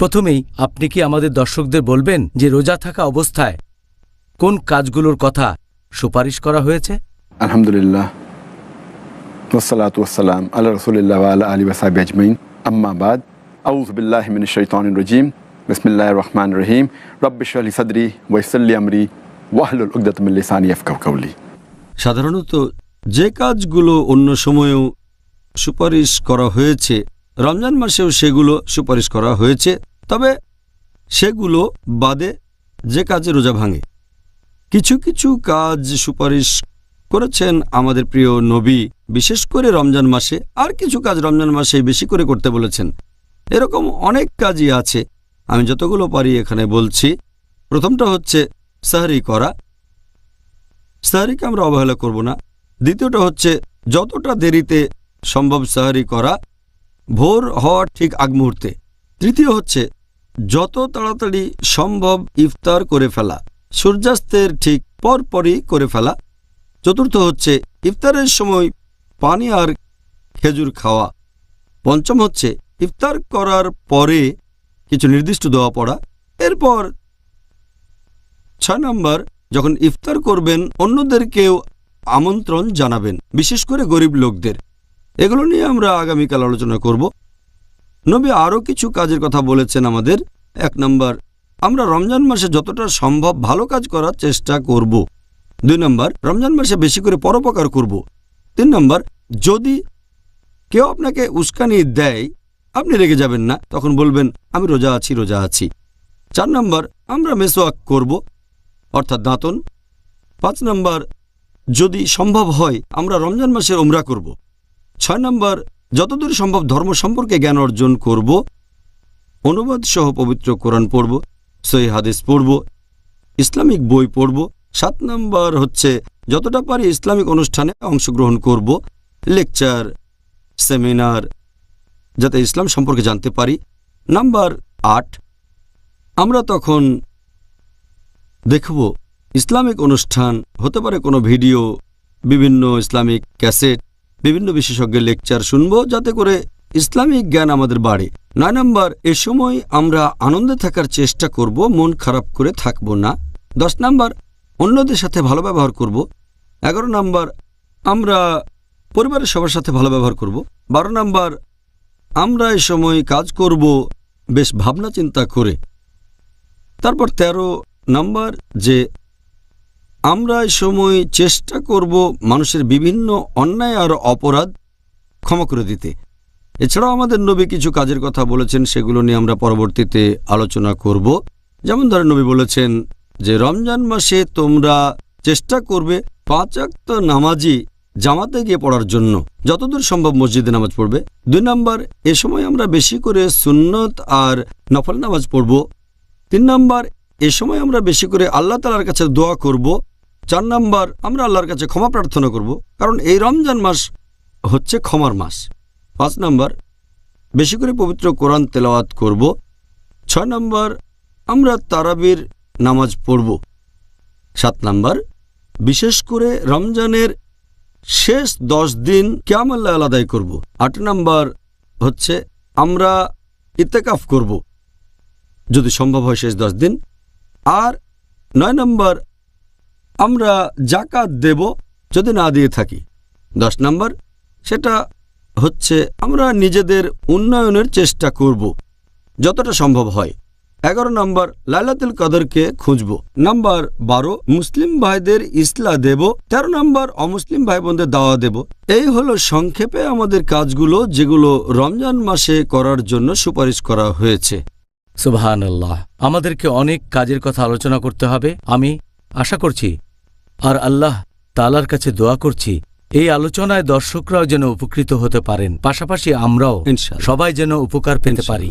প্রথমেই আপনি কি আমাদের দর্শকদের বলবেন যে রোজা থাকা অবস্থায় কোন কাজগুলোর কথা সুপারিশ করা হয়েছে? আলহামদুলিল্লাহ। ওসালাত ওসালাম আল্লাহ রসুলিল্লাহ আল্লাহ আলী ওসাহাবি আজমাইন। আম্মাবাদ আউজবিল্লাহ মিন শৈতান রজিম। বিসমিল্লাহ রহমান রহিম। রব্বিশ আলী সদরি ওয়াইসল্লি আমরি ওয়াহলুল উকদাতমিল্লিসানি আফকাউ কাউলি সাধারণত যে কাজগুলো অন্য সময়েও সুপারিশ করা হয়েছে রমজান মাসেও সেগুলো সুপারিশ করা হয়েছে তবে সেগুলো বাদে যে কাজে রোজা ভাঙে। কিছু কিছু কাজ সুপারিশ করেছেন আমাদের প্রিয় নবী, বিশেষ করে রমজান মাসে, আর কিছু কাজ রমজান মাসে বেশি করে করতে বলেছেন। এরকম অনেক কাজই আছে, আমি যতগুলো পারি এখানে বলছি। প্রথমটা হচ্ছে সাহরি করা। সাহারিকে আমরা অবহেলা করব না। দ্বিতীয়টা হচ্ছে যতটা দেরিতে সম্ভব সাহারি করা। ভোর হওয়ার ঠিক আগ মুহূর্তে। তৃতীয় হচ্ছে যত তাড়াতাড়ি সম্ভব ইফতার করে ফেলা। সূর্যাস্তের ঠিক পরপরই করে ফেলা। চতুর্থ হচ্ছে ইফতারের সময় পানি আর খেজুর খাওয়া। পঞ্চম হচ্ছে ইফতার করার পরে কিছু নির্দিষ্ট দোয়া পড়া। এরপর ছয় নম্বর, যখন ইফতার করবেন, অন্যদেরকেও আমন্ত্রণ জানাবেন, বিশেষ করে গরিব লোকদের। এগুলো নিয়ে আমরা আগামীকাল আলোচনা করব। নবী আরও কিছু কাজের কথা বলেছেন আমাদের। এক নম্বর, আমরা রমজান মাসে যতটা সম্ভব ভালো কাজ করার চেষ্টা করব। দুই নম্বর, রমজান মাসে বেশি করে পরোপকার করব। তিন নম্বর, যদি কেউ আপনাকে উস্কানি দেয়, আপনি রেগে যাবেন না, তখন বলবেন, আমি রোজা আছি রোজা আছি। চার নম্বর, আমরা মেসোয়াক করব, অর্থাৎ দাঁতন। পাঁচ নম্বর, যদি সম্ভব হয়, আমরা রমজান মাসের ওমরা করব। ছয় নম্বর যতদূর সম্ভব ধর্ম সম্পর্কে জ্ঞান অর্জন করব, অনুবাদ সহ পবিত্র কোরআন পড়ব, সহি হাদিস পড়ব, ইসলামিক বই পড়ব। সাত নম্বর হচ্ছে, যতটা পারি ইসলামিক অনুষ্ঠানে অংশগ্রহণ করব, লেকচার, সেমিনার, যাতে ইসলাম সম্পর্কে জানতে পারি। নাম্বার আট, আমরা তখন দেখব, ইসলামিক অনুষ্ঠান, হতে পারে কোনো ভিডিও, বিভিন্ন ইসলামিক ক্যাসেট বিভিন্ন বিশেষজ্ঞের লেকচার শুনব, যাতে করে ইসলামিক জ্ঞান আমাদের বাড়ে। নয় নম্বর, এ সময় আমরা আনন্দে থাকার চেষ্টা করব, মন খারাপ করে থাকব না। দশ নম্বর, অন্যদের সাথে ভালো ব্যবহার করব। এগারো নম্বর, আমরা পরিবারের সবার সাথে ভালো ব্যবহার করব। বারো নম্বর, আমরা এ সময় কাজ করব বেশ ভাবনা চিন্তা করে। তারপর ১৩ নম্বর, যে আমরা এই সময় চেষ্টা করব মানুষের বিভিন্ন অন্যায় আর অপরাধ ক্ষমা করে দিতে। এছাড়াও আমাদের নবী কিছু কাজের কথা বলেছেন, সেগুলো নিয়ে আমরা পরবর্তীতে আলোচনা করব। যেমন ধরেন নবী বলেছেন যে, রমজান মাসে তোমরা চেষ্টা করবে পাঁচাক্ত নামাজি জামাতে গিয়ে পড়ার জন্য। যতদূর সম্ভব মসজিদে নামাজ পড়বে। দুই নম্বর, এ সময় আমরা বেশি করে সুন্নত আর নফল নামাজ পড়ব। তিন নম্বর, এ সময় আমরা বেশি করে আল্লাহ তালার কাছে দোয়া করব। চার নম্বর, আমরা আল্লাহর কাছে ক্ষমা প্রার্থনা করব, কারণ এই রমজান মাস হচ্ছে ক্ষমার মাস। পাঁচ নম্বর, বেশি করে পবিত্র কোরআন তেলাওয়াত করব। ছয় নম্বর, আমরা তারাবির নামাজ পড়ব। সাত নম্বর, বিশেষ করে রমজানের শেষ দশ দিন ক্যামাল্লা আলাদাই করব। আট নম্বর হচ্ছে, আমরা ইত্তেকাফ করব। যদি সম্ভব হয় শেষ দশ দিন। আর নয় নম্বর আমরা জাকাত দেব যদি না দিয়ে থাকি। দশ নম্বর, সেটা হচ্ছে আমরা নিজেদের উন্নয়নের চেষ্টা করব, যতটা সম্ভব হয়। এগারো নম্বর, লাইলাতুল কদরকে খুঁজব। নাম্বার বারো, মুসলিম ভাইদের ইসলা দেব। তেরো নম্বর, অমুসলিম ভাই বোনদের দাওয়া দেব। এই হলো সংক্ষেপে আমাদের কাজগুলো, যেগুলো রমজান মাসে করার জন্য সুপারিশ করা হয়েছে। আল্লাহ আমাদেরকে অনেক কাজের কথা আলোচনা করতে হবে। আমি আশা করছি আর আল্লাহ তালার কাছে দোয়া করছি এই আলোচনায় দর্শকরাও যেন উপকৃত হতে পারেন পাশাপাশি আমরাও সবাই যেন উপকার পেতে পারি।